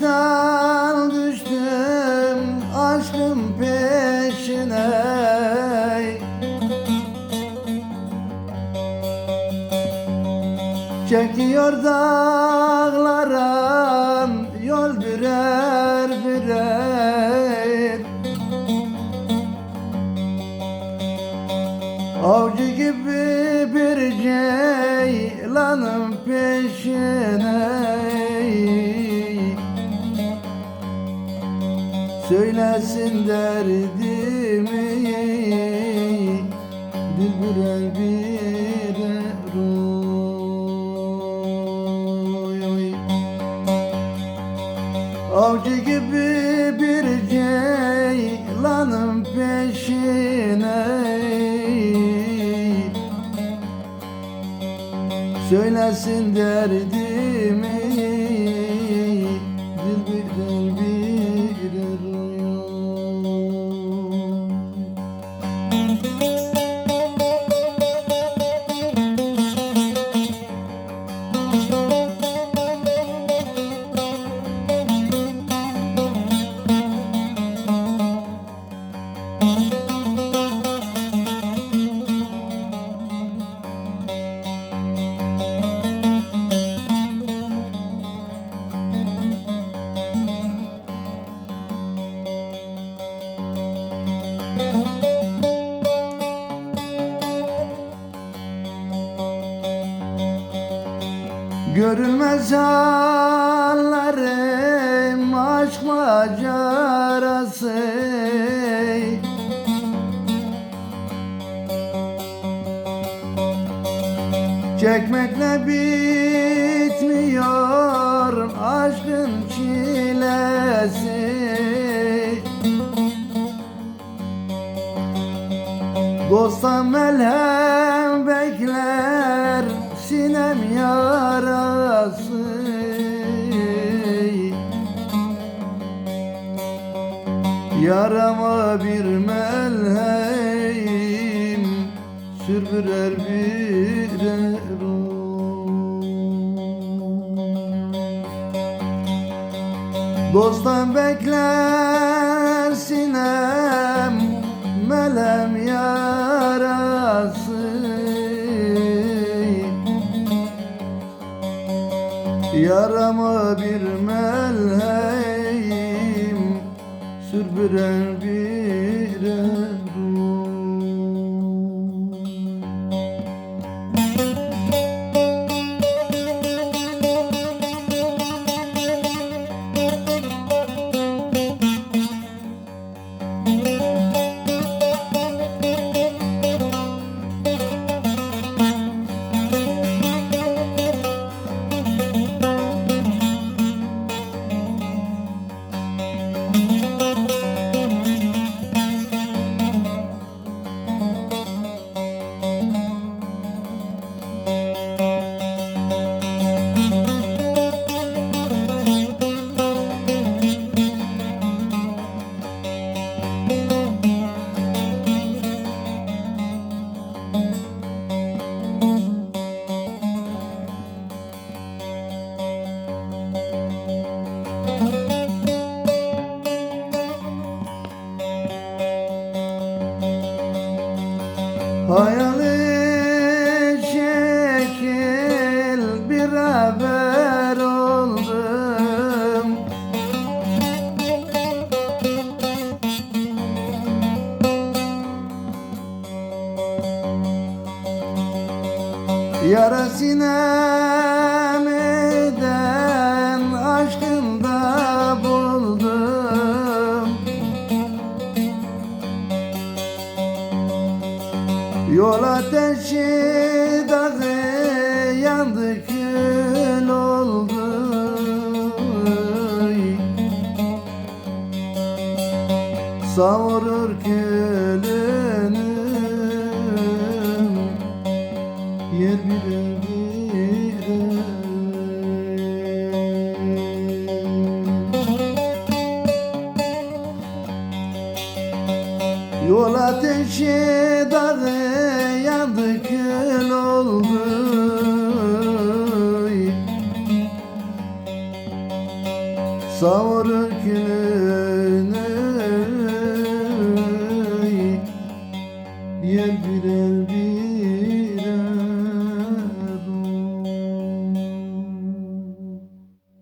baştan düştüm aşkın peşine. Çekiyor dağlara yol birer birer. Avcı gibi bir ceylanın peşine Söylesin derdimi. Bülbüler birer oy, oy. Avcı gibi bir ceylanın peşine. Söylesin derdimi Görülmez hallerim aşk macerası. Çekmekle bitmiyor aşkın çilesi. Dosttan melhem Yarama bir melhem sür birer oy. Dosttan bekler sinem melem yarası Yarama bir melhem sür birer Yara sinemeden aşkında buldum. Yol ateşi dağı yandı kül oldu. Savurur külünü Yer birer birer Yol ateşi dağı